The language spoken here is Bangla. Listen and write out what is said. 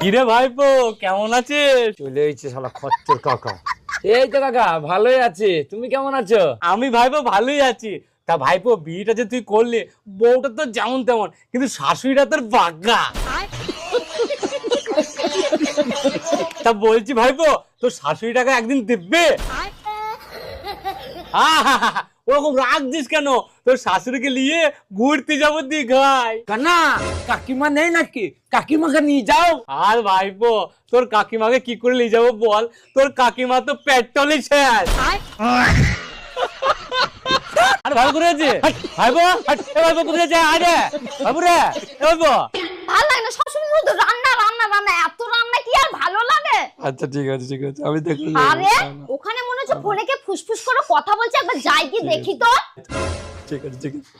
কিরে ভাইপো কেমন আছিস? চলে এসেছে শালা খচ্চর কাকা। এই তো কাকা ভালোই আছে। তুমি কেমন আছো? আমি ভাইপো ভালোই আছি। তা ভাইপো বিয়েটা যে তুই করলি বউটা তো যেমন তেমন কিন্তু শাশুড়িটা তোর বাগ্গা তা বলছি ভাইপো তোর শাশুড়িটাকে একদিন দিব্বে আহা, ওরকম রাখছিস কেন? তোর শাশুড়িকে নিয়ে ঘুরতে যাব দীঘায়। কানা কাকিমা নেই নাকি? কাকিমাকে নিয়ে যাও। আর ভাইপো তোর কাকিমাকে কি করে নিয়ে যাব বল? তোর কাকিমা তো পেট্রোলই শেষ। আর ভালো করে আছে ভাইপো হাট, ভাইপো কোথায় আরে রে ভালো লাগে না সবসময় শুধু রান্না রান্না রান্না। এত রান্না কি আর ভালো লাগে? আচ্ছা ঠিক আছে ঠিক আছে। আমি দেখে আরে ওখানে মনে হচ্ছে ফোনে কে ফুসফুস করে কথা বলছে, একবার যাই কি দেখি তো। ঠিক আছে ঠিক আছে।